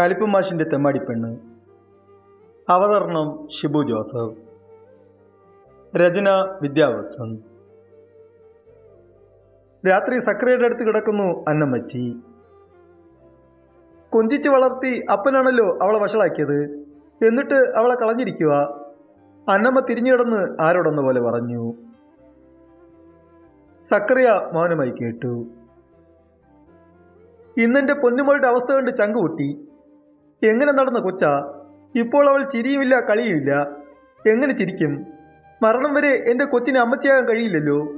കലിപ്പും മാഷിന്റെ തെമ്മാടിപ്പെണ്ണ് അവതരണം ഷിബു ജോസഫ്. രചന വിദ്യാവസൻ. രാത്രി സക്രയുടെ അടുത്ത് കിടക്കുന്നു അന്നമ്മച്ചി. കൊഞ്ചിച്ച് വളർത്തി അപ്പനാണല്ലോ അവളെ വഷളാക്കിയത്. എന്നിട്ട് അവളെ കളഞ്ഞിരിക്കുക. അന്നമ്മ തിരിഞ്ഞു കിടന്ന് ആരോടെന്ന പോലെ പറഞ്ഞു. സക്രിയ മൗനമായി കേട്ടു. ഇന്നെന്റെ പൊന്നുമോളുടെ അവസ്ഥ കണ്ട് ചങ്ക് പൊട്ടി എങ്ങനെ നടന്ന കൊച്ച? ഇപ്പോൾ അവൾ ചിരിയുമില്ല കളിയുമില്ല. എങ്ങനെ ചിരിക്കും? മരണം വരെ എന്റെ കൊച്ചിനെ അമ്മച്ചിയാകാൻ കഴിയില്ലല്ലോ.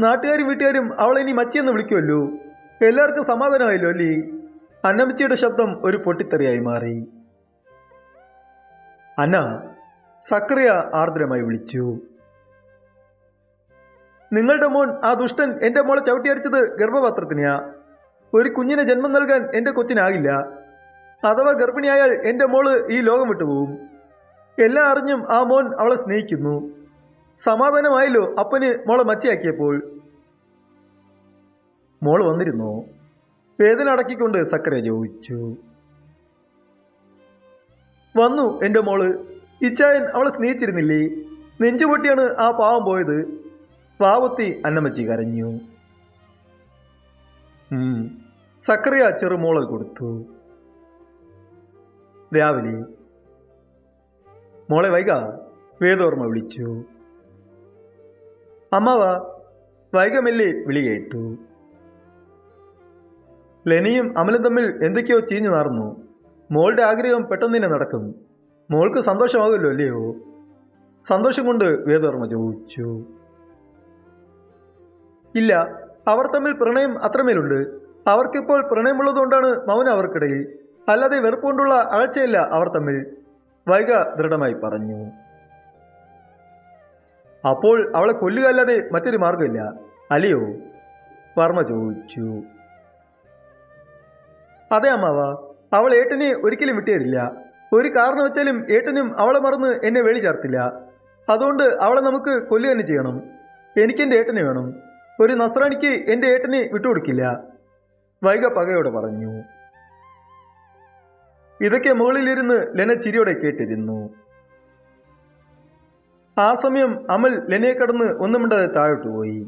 നാട്ടുകാരും വീട്ടുകാരും അവളെ ഇനി മച്ചിയെന്ന് വിളിക്കുമല്ലോ. എല്ലാവർക്കും സമാധാനമായല്ലോ അല്ലേ? അന്നമ്മച്ചിയുടെ ശബ്ദം ഒരു പൊട്ടിത്തെറിയായി മാറി. അന്ന സക്രിയ ആർദ്രമായി വിളിച്ചു. നിങ്ങളുടെ മോൻ ആ ദുഷ്ടൻ എന്റെ മോളെ ചവിട്ടിയടിച്ചത് ഗർഭപാത്രത്തിനെയാ. ഒരു കുഞ്ഞിനെ ജന്മം നൽകാൻ എന്റെ കൊച്ചിനാകില്ല. അഥവാ ഗർഭിണിയായാൽ എന്റെ മോൾ ഈ ലോകം വിട്ടുപോകും എല്ലാം അറിഞ്ഞും ആ മോൻ അവളെ സ്നേഹിക്കുന്നു. സമാധാനമായല്ലോ അപ്പന് മോളെ മച്ചയാക്കിയപ്പോൾ. മോൾ വന്നിരുന്നു. വേദന അടക്കിക്കൊണ്ട് സക്കര ചോദിച്ചു. വന്നു എന്റെ മോൾ. ഇച്ചായൻ അവളെ സ്നേഹിച്ചിരുന്നില്ലേ? നെഞ്ചുപൊട്ടിയാണ് ആ പാവം പോയത്. പാവത്തി അന്നമ്മച്ചി കരഞ്ഞു. സക്കറിയ ചെറുമോളെ കൊടുത്തു. രാവിലെ. മോളെ വൈക വേദോർമ്മ വിളിച്ചു. അമ്മവ വൈകമെല്ലെ വിളി കേട്ടു. ലെനിയും അമലും തമ്മിൽ എന്തൊക്കെയോ ചീഞ്ഞു നാർന്നു മോളുടെ ആഗ്രഹം പെട്ടെന്ന് തന്നെ നടക്കും. മോൾക്ക് സന്തോഷമാകുമല്ലോ അല്ലയോ? സന്തോഷം കൊണ്ട് വേദോർമ്മ ചോദിച്ചു. ഇല്ല അവർ തമ്മിൽ പ്രണയം അത്രമേലുണ്ട്. അവർക്കിപ്പോൾ പ്രണയമുള്ളതുകൊണ്ടാണ് മൗനം അവർക്കിടയിൽ. അല്ലാതെ വെറുപ്പുകൊണ്ടുള്ള അകച്ചയില്ല അവർ തമ്മിൽ. വൈക ദൃഢമായി പറഞ്ഞു. അപ്പോൾ അവളെ കൊല്ലുക അല്ലാതെ മറ്റൊരു മാർഗമില്ല അലിയോ വർമ്മ ചോദിച്ചു. അതെ അമ്മാവ അവൾ ഏട്ടനെ ഒരിക്കലും വിട്ടേരില്ല ഒരു കാരണം വെച്ചാലും ഏട്ടനും അവളെ മറന്ന് എന്നെ വേളി ചേർത്തില്ല. അതുകൊണ്ട് അവളെ നമുക്ക് കൊല്ലുക തന്നെ ചെയ്യണം. എനിക്കെന്റെ ഏട്ടനെ വേണം. ഒരു നസ്രാണിക്ക് എന്റെ ഏട്ടനെ വിട്ടുകൊടുക്കില്ല. വൈക പകയോടെ പറഞ്ഞു. ഇതൊക്കെ മുകളിലിരുന്ന് ലെന ചിരിയോടെ കേട്ടിരുന്നു. ആ സമയം അമൽ ലെനയെ കടന്ന് ഒന്നും മിണ്ടാതെ താഴോട്ട് പോയി.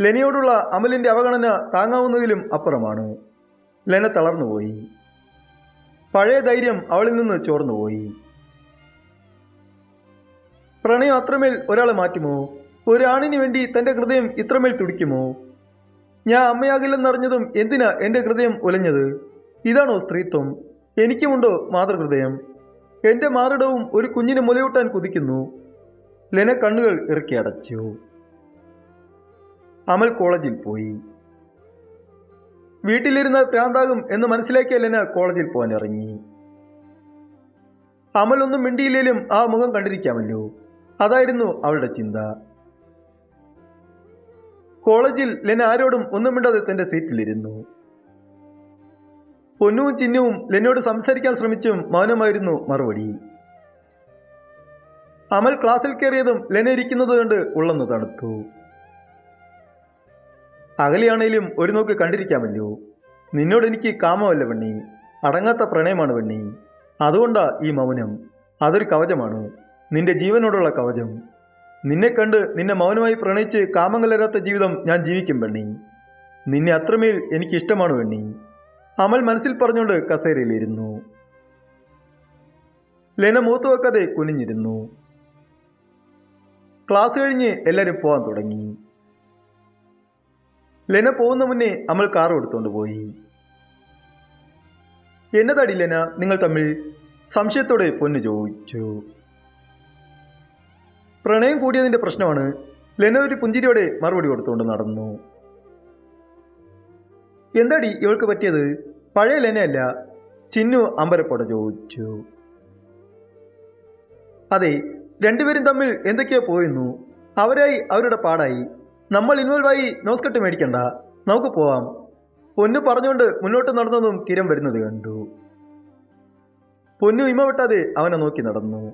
ലെനയോടുള്ള അമലിന്റെ അവഗണന താങ്ങാവുന്നതിലും അപ്പുറമാണ്. ലെന തളർന്നുപോയി പഴയ ധൈര്യം അവളിൽ നിന്ന് ചോർന്നുപോയി പ്രണയം അത്രമേൽ ഒരാളെ മാറ്റുമോ? ഒരാണിന് വേണ്ടി തന്റെ ഹൃദയം ഇത്രമേൽ തുടിക്കുമോ? ഞാൻ അമ്മയാകില്ലെന്നറിഞ്ഞതും എന്തിനാ എന്റെ ഹൃദയം ഉലഞ്ഞത് ഇതാണോ സ്ത്രീത്വം? എനിക്കുമുണ്ടോ മാതൃഹൃദയം? എന്റെ മാറിടവും ഒരു കുഞ്ഞിനെ മുലയൂട്ടാൻ കുതിക്കുന്നു. ലെന കണ്ണുകൾ ഇറക്കി അടച്ചു. അമൽ കോളേജിൽ പോയി. വീട്ടിലിരുന്ന് പ്രാന്താകും എന്ന് മനസ്സിലാക്കിയ ലെന കോളേജിൽ പോകാൻ ഇറങ്ങി. അമൽ ഒന്നും മിണ്ടിയില്ലേലും ആ മുഖം കണ്ടിരിക്കാമല്ലോ. അതായിരുന്നു അവളുടെ ചിന്ത. കോളേജിൽ ലെന ആരോടും ഒന്നും മിണ്ടാതെ തന്റെ സീറ്റിലിരുന്നു. പൊന്നുവും ചിഹ്നവും ലെന്നോട് സംസാരിക്കാൻ ശ്രമിച്ചും മൗനമായിരുന്നു മറുപടി. അമൽ ക്ലാസ്സിൽ കയറിയതും ലെന ഇരിക്കുന്നത് കണ്ട് ഉള്ളെന്ന് തണുത്തു. അകലെയാണേലും ഒരു നോക്ക് കണ്ടിരിക്കാമല്ലോ. നിന്നോട് എനിക്ക് കാമമല്ല പെണ്ണി. അടങ്ങാത്ത പ്രണയമാണ് പെണ്ണി. അതുകൊണ്ടാ ഈ മൗനം. അതൊരു കവചമാണ്. നിന്റെ ജീവനോടുള്ള കവചം. നിന്നെ കണ്ട് നിന്നെ മൗനമായി പ്രണയിച്ച് കാമം കലരാത്ത ജീവിതം ഞാൻ ജീവിക്കും പെണ്ണി. നിന്നെ അത്രമേൽ എനിക്കിഷ്ടമാണ് പെണ്ണി. അമൽ മനസ്സിൽ പറഞ്ഞുകൊണ്ട് കസേരയിലിരുന്നു. ലെന മൂത്ത് വെക്കാതെ കുനിഞ്ഞിരുന്നു. ക്ലാസ് കഴിഞ്ഞ് എല്ലാവരും പോകാൻ തുടങ്ങി. ലെന പോകുന്ന മുന്നേ അമൽ കാർ എടുത്തുകൊണ്ട് പോയി. എന്നതാടി ലെന നിങ്ങൾ തമ്മിൽ സംശയത്തോടെ പൊന്നു ചോദിച്ചു. പ്രണയം കൂടിയതിന്റെ പ്രശ്നമാണ്. ലെന ഒരു പുഞ്ചിരിയോടെ മറുപടി കൊടുത്തുകൊണ്ട് നടന്നു. എന്താടി ഇവൾക്ക് പറ്റിയത്? പഴയ ലെനയല്ല ചിന്നു അമ്പരപ്പോടെ ചോദിച്ചു. അതെ രണ്ടുപേരും തമ്മിൽ എന്തൊക്കെയോ പോയിരുന്നു. അവരായി അവരുടെ പാടായി. നമ്മൾ ഇൻവോൾവായി നോസ്കട്ട് മേടിക്കണ്ട. നമുക്ക് പോവാം. പൊന്നു പറഞ്ഞുകൊണ്ട് മുന്നോട്ട് നടന്നതും കിരം വരുന്നത് കണ്ടു. പൊന്നു ഇമ വിട്ടാതെ അവനെ നോക്കി നടന്നു.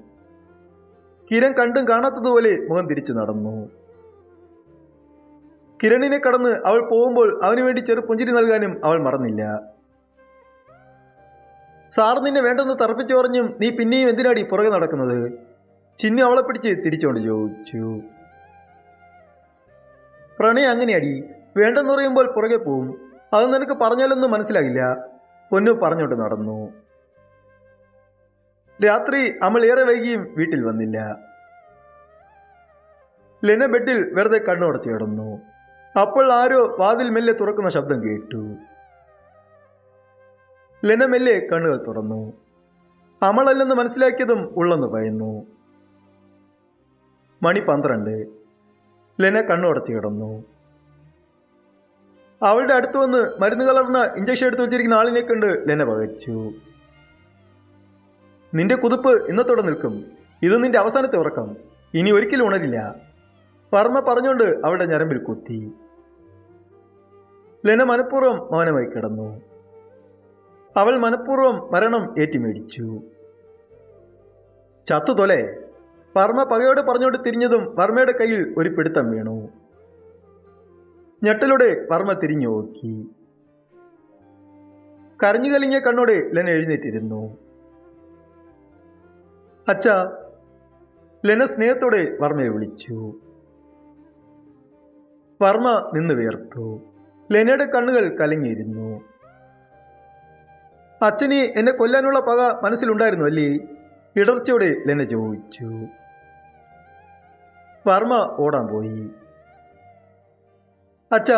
കിരൺ കണ്ടും കാണാത്തതുപോലെ മുഖം തിരിച്ചു നടന്നു. കിരണിനെ കടന്ന് അവൾ പോകുമ്പോൾ അവന് വേണ്ടി ചെറു പുഞ്ചിരി നൽകാനും അവൾ മറന്നില്ല. സാർ നിന്നെ വേണ്ടെന്ന് തറപ്പിച്ചു പറഞ്ഞും നീ പിന്നെയും എന്തിനാടി പുറകെ നടക്കുന്നത്? ചിന്നു അവളെ പിടിച്ച് തിരിച്ചോണ്ട് ചോദിച്ചു. പ്രണയം അങ്ങനെയാടി. വേണ്ടെന്ന് പറയുമ്പോൾ പുറകെ പോവും. അത് നിനക്ക് പറഞ്ഞാലൊന്നും മനസ്സിലാകില്ല. പൊന്നു പറഞ്ഞോട്ട് നടന്നു. രാത്രി അമൾ ഏറെ വൈകിയും വീട്ടിൽ വന്നില്ല. ലെന ബെഡിൽ വെറുതെ കണ്ണുടച്ചു കിടന്നു. അപ്പോൾ ആരോ വാതിൽ മെല്ലെ തുറക്കുന്ന ശബ്ദം കേട്ടു. ലെന മെല്ലെ കണ്ണുകൾ തുറന്നു. അമളല്ലെന്ന് മനസ്സിലാക്കിയതും ഉള്ളെന്ന് പറയുന്നു. മണി പന്ത്രണ്ട്. ലെന കണ്ണുടച്ച് കിടന്നു. അവളുടെ അടുത്ത് വന്ന് മരുന്ന് കലർന്ന ഇഞ്ചക്ഷൻ എടുത്ത് വെച്ചിരിക്കുന്ന ആളിനെ കണ്ട് ലെന പകച്ചു നിന്റെ കുതിപ്പ് ഇന്നത്തോടെ നിൽക്കും. ഇത് നിന്റെ അവസാനത്തെ ഉറക്കം. ഇനി ഒരിക്കലും ഉണരില്ല. വർമ്മ പറഞ്ഞുകൊണ്ട് അവളുടെ ഞരമ്പിൽ കുത്തി. ലെന മനഃപൂർവം മൗനമായി കിടന്നു. അവൾ മനഃപൂർവം മരണം ഏറ്റുമേടിച്ചു. ചത്തു തൊലെ വർമ്മ പകയോടെ പറഞ്ഞോട് തിരിഞ്ഞതും വർമ്മയുടെ കയ്യിൽ ഒരു പിടുത്തം വീണു. ഞെട്ടലൂടെ വർമ്മ തിരിഞ്ഞു നോക്കി. കരഞ്ഞു കലിങ്ങിയ കണ്ണോടെ ലെന എഴുന്നേറ്റിരുന്നു. അച്ഛ ലെന സ്നേഹത്തോടെ വർമ്മയെ വിളിച്ചു. വർമ്മ നിന്ന് വിയർത്തു. ലെനയുടെ കണ്ണുകൾ കലങ്ങിയിരുന്നു. അച്ഛന് എന്നെ കൊല്ലാനുള്ള പക മനസ്സിലുണ്ടായിരുന്നു അല്ലേ? ഇടർച്ചയോടെ ലെന ചോദിച്ചു. വർമ്മ ഓടാൻ പോയി. അച്ഛ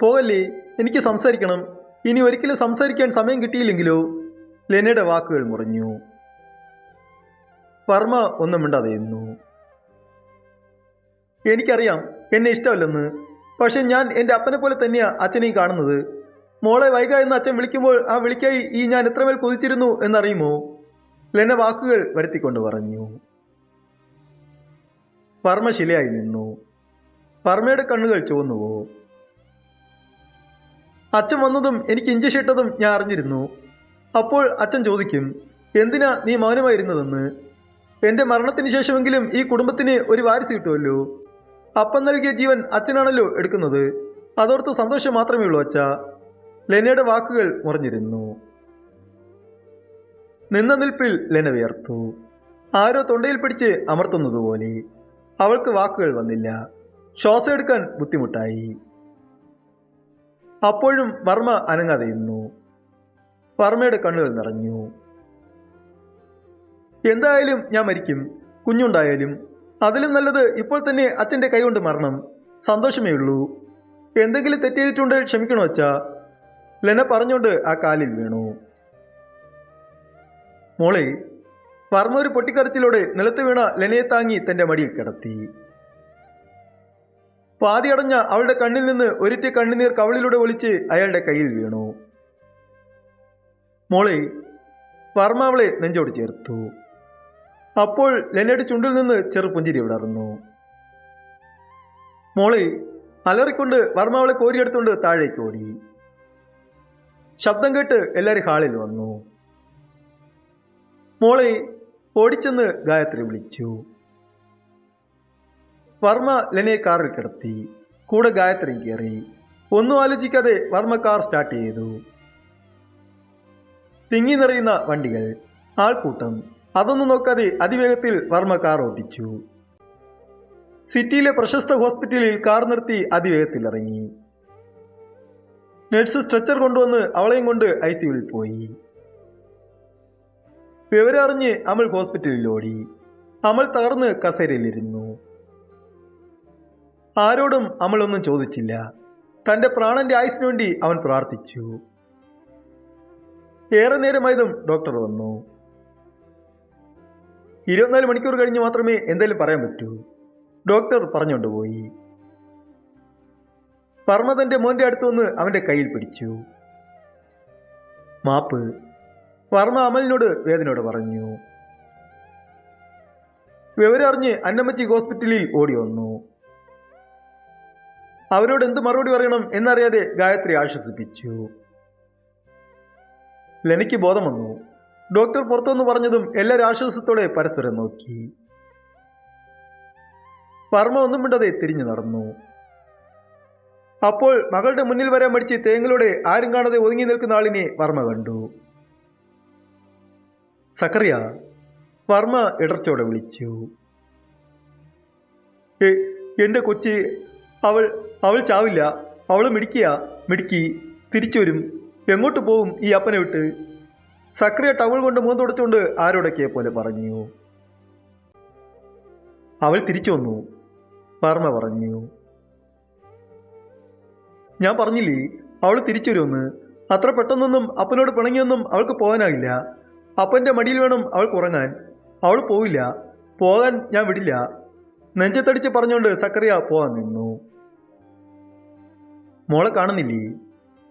പോകല്ലേ? എനിക്ക് സംസാരിക്കണം. ഇനി ഒരിക്കലും സംസാരിക്കാൻ സമയം കിട്ടിയില്ലെങ്കിലോ? ലെനയുടെ വാക്കുകൾ മുറിഞ്ഞു. വർമ്മ ഒന്നും മിണ്ടാതെ നിന്നു. എനിക്കറിയാം എന്നെ ഇഷ്ടമല്ലെന്ന്. പക്ഷെ ഞാൻ എന്റെ അപ്പനെ പോലെ തന്നെയാണ് അച്ഛനെയും കാണുന്നത്. മോളെ വൈക എന്ന് അച്ഛൻ വിളിക്കുമ്പോൾ ആ വിളിക്കായി ഈ ഞാൻ എത്രമേൽ കൊതിച്ചിരുന്നു എന്നറിയുമോ? ലെന വാക്കുകൾ വരുത്തിക്കൊണ്ട് പറഞ്ഞു. വർമ്മ ശിലയായി നിന്നു. വർമ്മയുടെ കണ്ണുകൾ ചുവന്നുവോ? അച്ഛൻ വന്നതും എനിക്ക് ഇഞ്ചക്ഷൻ ഇട്ടതും ഞാൻ അറിഞ്ഞിരുന്നു. അപ്പോൾ അച്ഛൻ ചോദിക്കും എന്തിനാ നീ മൗനമായിരുന്നതെന്ന്? എന്റെ മരണത്തിന് ശേഷമെങ്കിലും ഈ കുടുംബത്തിന് ഒരു വാരിസ് കിട്ടുമല്ലോ? അപ്പം നൽകിയ ജീവൻ അച്ഛനാണല്ലോ എടുക്കുന്നത്. അതോർത്ത് സന്തോഷം മാത്രമേ ഉള്ളൂ അച്ഛ. ലെനയുടെ വാക്കുകൾ മുറിഞ്ഞിരുന്നു. നിന്ന നിൽപ്പിൽ ലെന വിയർത്തു. ആരോ തൊണ്ടയിൽ പിടിച്ച് അമർത്തുന്നതുപോലെ അവൾക്ക് വാക്കുകൾ വന്നില്ല. ശ്വാസം എടുക്കാൻ ബുദ്ധിമുട്ടായി. അപ്പോഴും വർമ്മ അനങ്ങാതെ ഇരുന്നു. വർമ്മയുടെ കണ്ണുകൾ നിറഞ്ഞു. എന്തായാലും ഞാൻ മരിക്കും. കുഞ്ഞുണ്ടായാലും. അതിലും നല്ലത് ഇപ്പോൾ തന്നെ അച്ഛന്റെ കൈകൊണ്ട് മരണം. സന്തോഷമേ ഉള്ളൂ എന്തെങ്കിലും തെറ്റെയ്തിട്ടുണ്ട് ക്ഷമിക്കണോ അച്ഛാ? ലെന പറഞ്ഞുകൊണ്ട് ആ കാലിൽ വീണു. മോളെ പറഞ്ഞ ഒരു പൊട്ടിക്കരച്ചിലൂടെ നിലത്ത് വീണ ലെനയെ താങ്ങി തന്റെ മടിയിൽ കിടത്തി. പാതിയടഞ്ഞ അവളുടെ കണ്ണിൽ നിന്ന് ഒരിറ്റ കണ്ണുനീർ കവളിലൂടെ ഒളിച്ച് അയാളുടെ കയ്യിൽ വീണു. മോളെ വർമ്മ അവളെ നെഞ്ചോട് ചേർത്തു. അപ്പോൾ ലെനയുടെ ചുണ്ടിൽ നിന്ന് ചെറുപുഞ്ചിരി വിടർന്നു. മോളി അലറിക്കൊണ്ട് വർമ്മ അവളെ കോരിയെടുത്തുകൊണ്ട് താഴേക്ക് ഓടി. ശബ്ദം കേട്ട് എല്ലാവരും ഹാളിൽ വന്നു. മോളെ ഓടിച്ചെന്ന് ഗായത്രി വിളിച്ചു. വർമ്മ ലെനയെ കാറിൽ കിടത്തി. കൂടെ ഗായത്രി കയറി. ഒന്നും ആലോചിക്കാതെ വർമ്മ കാർ സ്റ്റാർട്ട് ചെയ്തു. തിങ്ങി നിറയുന്ന വണ്ടികൾ ആൾക്കൂട്ടം. അതൊന്നും നോക്കാതെ അതിവേഗത്തിൽ വർമ്മ കാർ ഓടിച്ചു. സിറ്റിയിലെ പ്രശസ്ത ഹോസ്പിറ്റലിൽ കാർ നിർത്തി അതിവേഗത്തിൽ ഇറങ്ങി നഴ്സ് സ്ട്രെച്ചർ കൊണ്ടുവന്ന് അവളെയും കൊണ്ട് ഐ സിയുവിൽ പോയി. വിവരറിഞ്ഞ് അമൽ ഹോസ്പിറ്റലിൽ ഓടി. അമൽ തകർന്ന് കസേരയിലിരുന്നു. ആരോടും അമൽ ഒന്നും ചോദിച്ചില്ല. തന്റെ പ്രാണന്റെ ആയുസിനു വേണ്ടി അവൻ പ്രാർത്ഥിച്ചു. ഏറെ നേരമായതും ഡോക്ടർ വന്നു. ഇരുപത്തിനാല് മണിക്കൂർ കഴിഞ്ഞ് മാത്രമേ എന്തെങ്കിലും പറയാൻ പറ്റൂ. ഡോക്ടർ പറഞ്ഞുകൊണ്ടുപോയി തന്റെ മോന്റെ അടുത്തു വന്ന് അവന്റെ കയ്യിൽ പിടിച്ചു. മാപ്പ് വർമ്മ അമലിനോട് വേദനയോട് പറഞ്ഞു. വിവരറിഞ്ഞ് അന്നമ്മച്ചി ഹോസ്പിറ്റലിൽ ഓടി വന്നു. അവരോട് എന്ത് മറുപടി പറയണം എന്നറിയാതെ ഗായത്രി ആശ്വസിപ്പിച്ചു. ലനിക്ക് ബോധം വന്നു. ഡോക്ടർ പുറത്തുനിന്ന് പറഞ്ഞതും എല്ലാവരും ആശ്വാസത്തോടെ പരസ്പരം നോക്കി. വർമ്മ ഒന്നും മിണ്ടാതെ തിരിഞ്ഞു നടന്നു. അപ്പോൾ മകളുടെ മുന്നിൽ വരാൻ മടിച്ച് തേങ്ങളോടെ ആരും കാണാതെ ഒതുങ്ങി നിൽക്കുന്ന ആളിനെ വർമ്മ കണ്ടു. സക്കറിയ വർമ്മ ഇടർച്ചോടെ വിളിച്ചു. "എ- എന്റെ കൊച്ചി അവൾ അവൾ ചാവില്ല അവൾ മിടിക്കുക മിടുക്കി തിരിച്ചു വരും എങ്ങോട്ട് പോവും ഈ അപ്പനെ വിട്ട്? സക്രിയ ടവൾ കൊണ്ട് മുഖം തുടച്ചുകൊണ്ട് ആരോടൊക്കെ പോലെ പറഞ്ഞു. അവൾ തിരിച്ചു വന്നു. വർമ്മ പറഞ്ഞു. ഞാൻ പറഞ്ഞില്ലേ അവൾ തിരിച്ചു വരുമെന്ന് അത്ര പെട്ടെന്നൊന്നും അപ്പനോട് പിണങ്ങിയൊന്നും അവൾക്ക് പോകാനാകില്ല അപ്പന്റെ മടിയിൽ വേണം അവൾക്ക് ഉറങ്ങാൻ. അവൾ പോവില്ല. പോകാൻ ഞാൻ വിടില്ല. നെഞ്ചത്തടിച്ച് പറഞ്ഞുകൊണ്ട് സക്കറിയ പോകാൻ നിന്നു. മോളെ കാണുന്നില്ലേ?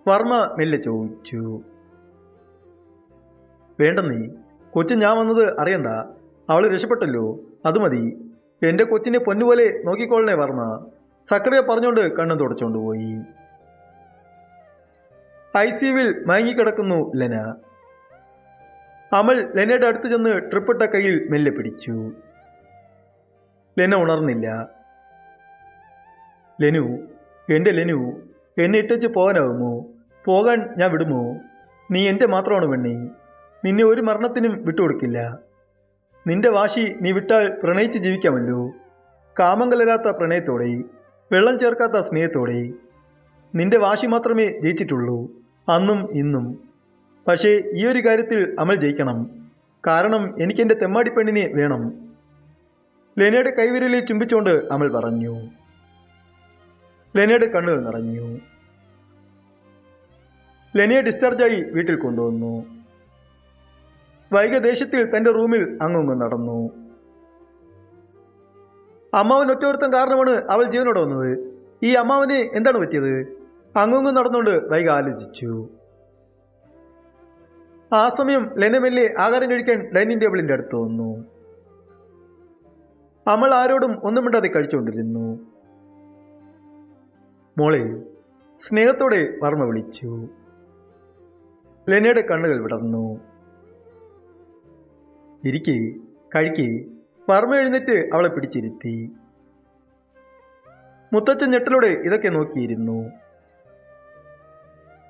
വർമ്മ മെല്ലെ ചോദിച്ചു. വേണ്ടെന്നേ കൊച്ചു ഞാൻ വന്നത് അറിയണ്ട. അവൾ രക്ഷപ്പെട്ടല്ലോ. അത് മതി. എന്റെ കൊച്ചിനെ പൊന്നുപോലെ നോക്കിക്കോളണേ വർമ്മ. സക്കറിയ പറഞ്ഞുകൊണ്ട് കണ്ണും തുടച്ചുകൊണ്ട് പോയി. ഐ സിയുവിൽ മയങ്ങിക്കിടക്കുന്നു ലെന. അമൽ ലെനയുടെ അടുത്ത് ചെന്ന് ട്രിപ്പിട്ട കയ്യിൽ മെല്ലെ പിടിച്ചു. ലെന ഉണർന്നില്ല. ലെനു എന്റെ ലെനു എന്നെ ഇട്ടച്ച് പോകാനാവുമോ? പോകാൻ ഞാൻ വിടുമോ? നീ എന്റെ മാത്രമാണ് പെണ്ണി? നിന്നെ ഒരു മരണത്തിനും വിട്ടുകൊടുക്കില്ല. നിന്റെ വാശി നീ വിട്ടാൽ പ്രണയിച്ച് ജീവിക്കാമല്ലോ. കാമം കലരാത്ത പ്രണയത്തോടെ വെള്ളം ചേർക്കാത്ത സ്നേഹത്തോടെ നിന്റെ വാശി മാത്രമേ ജയിച്ചിട്ടുള്ളൂ അന്നും ഇന്നും. പക്ഷേ ഈ ഒരു കാര്യത്തിൽ അമൽ ജയിക്കണം. കാരണം എനിക്കെന്റെ തെമ്മാടി പെണ്ണിനെ വേണം. ലെനയുടെ കൈവിരലിൽ ചുംബിച്ചുകൊണ്ട് അമൽ പറഞ്ഞു. ലെനയുടെ കണ്ണുകൾ നിറഞ്ഞു. ലെനയെ ഡിസ്ചാർജായി വീട്ടിൽ കൊണ്ടുവന്നു. വൈകദേശത്തിൽ തന്റെ റൂമിൽ അങ്ങുങ്ങ് നടന്നു. അമ്മാവൻ ഒറ്റവരുത്തം കാരണമാണ് അവൾ ജീവനോടെ വന്നത്. ഈ അമ്മാവന് എന്താണ് പറ്റിയത്? അങ്ങുങ്ങ് നടന്നുകൊണ്ട് വൈക ആലോചിച്ചു. ആ സമയം ലെനമെല്ലെ ആഹാരം കഴിക്കാൻ ഡൈനിങ് ടേബിളിന്റെ അടുത്ത് വന്നു. അമൾ ആരോടും ഒന്നും മിണ്ടാതെ കഴിച്ചുകൊണ്ടിരുന്നു. മോളെ സ്നേഹത്തോടെ വർമ്മ വിളിച്ചു. ലെനയുടെ കണ്ണുകൾ വിടർന്നു. ഇരിക്കേ കഴിക്കേ വർമ്മ എഴുന്നേറ്റ് അവളെ പിടിച്ചിരുത്തി. മുത്തച്ഛൻ ഞെട്ടലോടെ ഇതൊക്കെ നോക്കിയിരുന്നു.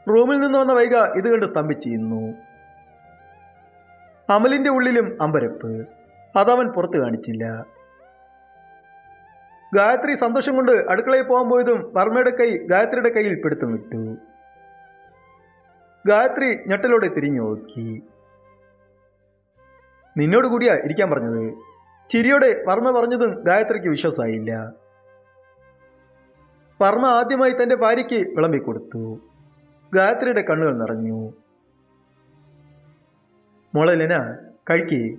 റൂമിൽ നിന്ന് വന്ന വൈക ഇത് കണ്ട് സ്തംഭിച്ചിരുന്നു. അമലിന്റെ ഉള്ളിലും അമ്പരപ്പ്. അതവൻ പുറത്തു കാണിച്ചില്ല. ഗായത്രി സന്തോഷം കൊണ്ട് അടുക്കളയിൽ പോകാൻ പോയതും വർമ്മയുടെ കൈ ഗായത്രിയുടെ കയ്യിൽ പിടുത്തം വിട്ടു. ഗായത്രി ഞെട്ടലോടെ തിരിഞ്ഞു നോക്കി. നിന്നോട് കൂടിയാ ഇരിക്കാൻ പറഞ്ഞത്. ചിരിയോടെ വർമ്മ പറഞ്ഞതും ഗായത്രിക്ക് വിശ്വാസമായില്ല. വർമ്മ ആദ്യമായി തന്റെ ഭാര്യയ്ക്ക് വിളമ്പിക്കൊടുത്തു. ഗായത്രിയുടെ കണ്ണുകൾ നിറഞ്ഞു. മോളെ ലെന കഴിക്കേ.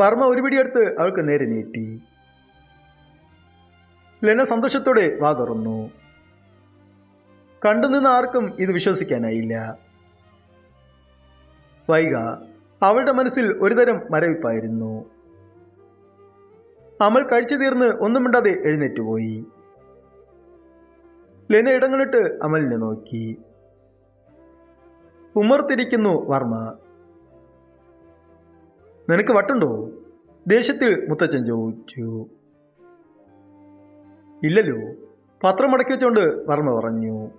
വർമ്മ ഒരു പിടിയെടുത്ത് അവൾക്ക് നേരെ നീട്ടി. ലെന സന്തോഷത്തോടെ വാ തുറന്നു. കണ്ടുനിന്ന ആർക്കും ഇത് വിശ്വസിക്കാനായില്ല. വൈക അവളുടെ മനസ്സിൽ ഒരുതരം മരവിപ്പായിരുന്നു. അമൽ കഴിച്ചു തീർന്ന് ഒന്നും മിണ്ടാതെ എഴുന്നേറ്റ് പോയി. ലെന ഇടങ്ങളിട്ട് അമലിനെ നോക്കി. ഉമ്മർത്തിരിക്കുന്നു വർമ്മ. നിനക്ക് വട്ടുണ്ടോ? ദേഷ്യത്തിൽ മുത്തച്ഛൻ ചോദിച്ചു. ഇല്ലല്ലോ പത്രം മടക്കി വെച്ചോണ്ട് വർമ്മ പറഞ്ഞു.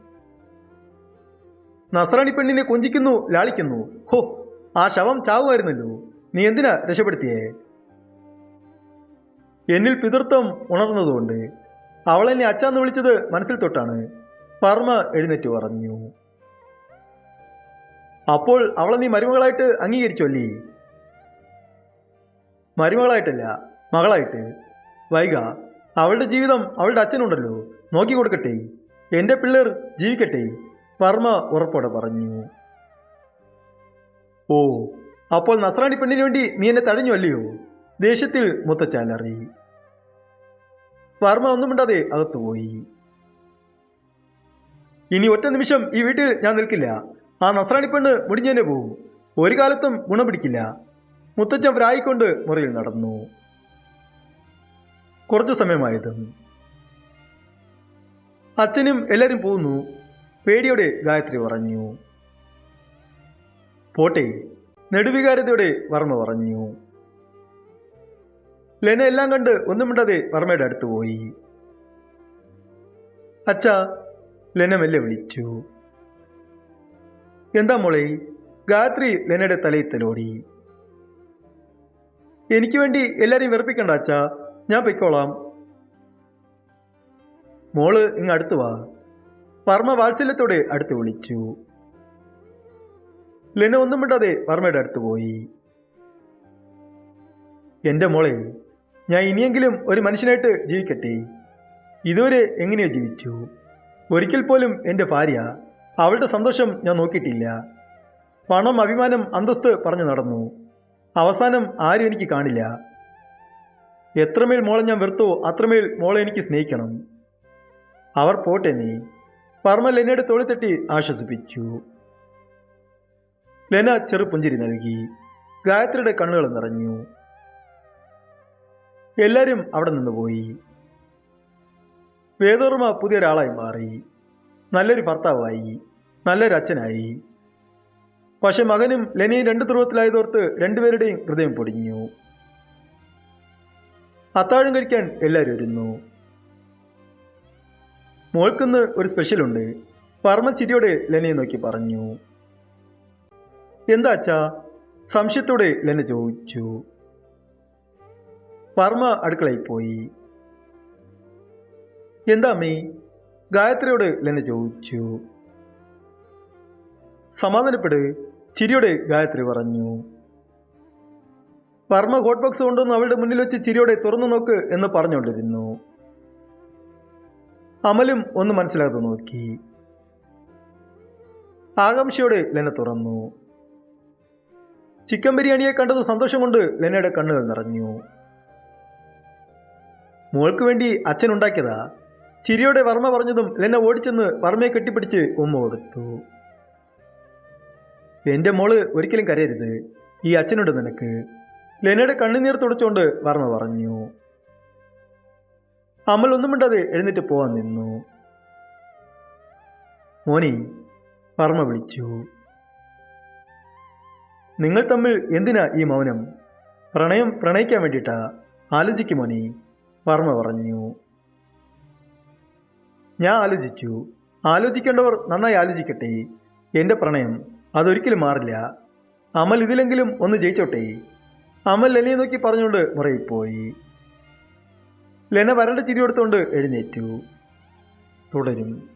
നസറാണി പെണ്ണിനെ കൊഞ്ചിക്കുന്നു ലാളിക്കുന്നു. ഹോ ആ ശവം ചാവുമായിരുന്നല്ലോ. നീ എന്തിനാ രക്ഷപ്പെടുത്തിയേ? എന്നിൽ പിതൃത്വം ഉണർന്നതുകൊണ്ട് അവളെന്നെ അച്ചാന്ന് വിളിച്ചത് മനസ്സിൽ തൊട്ടാണ് പർമ്മ എഴുന്നേറ്റ് പറഞ്ഞു. അപ്പോൾ അവളെ നീ മരുമകളായിട്ട് അംഗീകരിച്ചല്ലേ? മരുമകളായിട്ടല്ല മകളായിട്ട്. വൈക അവളുടെ ജീവിതം അവളുടെ അച്ഛനുണ്ടല്ലോ. നോക്കി കൊടുക്കട്ടെ എന്റെ പിള്ളേർ ജീവിക്കട്ടെ പർമ്മ ഉറപ്പോടെ പറഞ്ഞു. ഓ അപ്പോൾ നസ്രാണി പെണ്ണിന് വേണ്ടി നീ എന്നെ തടഞ്ഞു അല്ലയോ? ദേഷ്യത്തിൽ മുത്തച്ചാലറി വർമ്മ ഒന്നും മിണ്ടാതെ അകത്തുപോയി ഇനി ഒറ്റ നിമിഷം ഈ വീട്ടിൽ ഞാൻ നിൽക്കില്ല. ആ നസ്രാണി പെണ്ണ് മുടിഞ്ഞേനെ പോകും ഒരു കാലത്തും ഗുണം പിടിക്കില്ല. മുത്തച്ഛൻ പ്രായിക്കൊണ്ട് മുറിയിൽ നടന്നു. കുറച്ചു സമയമായത്. അച്ഛനും എല്ലാവരും പോകുന്നു പേടിയോടെ ഗായത്രി പറഞ്ഞു പോട്ടെ. നെടുവികാരതയോടെ വർമ്മ പറഞ്ഞു. ലെന എല്ലാം കണ്ട് ഒന്നും മിണ്ടാതെ വർമ്മയുടെ അടുത്ത് പോയി. അച്ഛ ലെന മെല്ലെ വിളിച്ചു. എന്താ മോളെ ഗായത്രി ലെനയുടെ തലയിൽ തലോടി. എനിക്ക് വേണ്ടി എല്ലാരെയും വെറുപ്പിക്കണ്ട അച്ഛ ഞാൻ പൊയ്ക്കോളാം. മോൾ ഇങ്ങ് അടുത്ത് വാ. വർമ്മ വാത്സല്യത്തോടെ അടുത്ത് വിളിച്ചു. ലെന ഒന്നും മിണ്ടാതെ വർമ്മയുടെ അടുത്ത് പോയി. എന്റെ മോളെ ഞാൻ ഇനിയെങ്കിലും ഒരു മനുഷ്യനായിട്ട് ജീവിക്കട്ടെ. ഇതുവരെ എങ്ങനെയോ ജീവിച്ചു. ഒരിക്കൽ പോലും എന്റെ ഭാര്യ അവളുടെ സന്തോഷം ഞാൻ നോക്കിയിട്ടില്ല. പണം അഭിമാനം അന്തസ്ത് പറഞ്ഞു നടന്നു. അവസാനം ആരും എനിക്ക് കാണില്ല. എത്രമേൽ മോളെ ഞാൻ വെറുത്തോ അത്രമേൽ മോളെ എനിക്ക് സ്നേഹിക്കണം. അവർ പോട്ടെ നീ. വർമ്മ ലെനയുടെ തോളിത്തട്ടി ആശ്വസിപ്പിച്ചു. ലെന ചെറുപുഞ്ചിരി നൽകി ഗായത്രിയുടെ കണ്ണുകൾ നിറഞ്ഞു. എല്ലാവരും അവിടെ നിന്ന് പോയി. വേദോർമ്മ പുതിയൊരാളായി മാറി. നല്ലൊരു ഭർത്താവായി. നല്ലൊരു അച്ഛനായി. പക്ഷെ മകനും ലെനയും രണ്ട് ധ്രുവത്തിലായതോർത്ത് രണ്ടുപേരുടെയും ഹൃദയം പൊടിഞ്ഞു. അത്താഴം കഴിക്കാൻ എല്ലാവരും ഇരുന്നു മോൾക്കിന്ന് ഒരു സ്പെഷ്യലുണ്ട് വർമ്മ ചിരിയോടെ ലെനയെ നോക്കി പറഞ്ഞു. എന്താ അച്ഛാ സംശയത്തോടെ ലെന ചോദിച്ചു. വർമ്മ അടുക്കളയിൽ പോയി. എന്താ അമ്മേ? ഗായത്രിയോട് ലെന ചോദിച്ചു. സമാധാനപ്പെട് ചിരിയോട് ഗായത്രി പറഞ്ഞു. വർമ്മ ഹോട്ട് ബോക്സ് കൊണ്ടുവന്ന് അവളുടെ മുന്നിൽ വെച്ച് ചിരിയോടെ തുറന്നു നോക്ക് എന്ന് പറഞ്ഞുകൊണ്ടിരുന്നു. അമലും ഒന്ന് മനസ്സിലാകാതെ നോക്കി. ആകാംക്ഷയോടെ ലെന തുറന്നു. ചിക്കൻ ബിരിയാണിയെ കണ്ടത് സന്തോഷം കൊണ്ട് ലെനയുടെ കണ്ണുകൾ നിറഞ്ഞു. മോൾക്ക് വേണ്ടി അച്ഛൻ ഉണ്ടാക്കിയതാ. ചിരിയോടെ വർമ്മ പറഞ്ഞതും ലെന ഓടിച്ചെന്ന് വർമ്മയെ കെട്ടിപ്പിടിച്ച് ഉമ്മ കൊടുത്തു. എന്റെ മോൾ ഒരിക്കലും കരയരുത്. ഈ അച്ഛനുണ്ട് നിനക്ക്. ലെനയുടെ കണ്ണുനീർ തുടച്ചുകൊണ്ട് വർമ്മ പറഞ്ഞു. അമൽ ഒന്നും മിണ്ടാതെ എഴുന്നേറ്റ് പോവാൻ നിന്നു. മോനി വർമ്മ വിളിച്ചു. നിങ്ങൾ തമ്മിൽ എന്തിനാ ഈ മൗനം? പ്രണയം പ്രണയിക്കാൻ വേണ്ടിയിട്ടാ. ആലോചിക്കും മോനി. വർമ്മ പറഞ്ഞു. ഞാൻ ആലോചിച്ചു. ആലോചിക്കേണ്ടവർ നന്നായി ആലോചിക്കട്ടെ. എന്റെ പ്രണയം അതൊരിക്കലും മാറില്ല. അമൽ ഇതിലെങ്കിലും ഒന്ന് ജയിച്ചോട്ടെ. അമൽ ലെനയെ നോക്കി പറഞ്ഞുകൊണ്ട് മുറയിപ്പോയി ലെന വരണ്ട ചിരി കൊടുത്തുകൊണ്ട് എഴുന്നേറ്റു. തുടരും.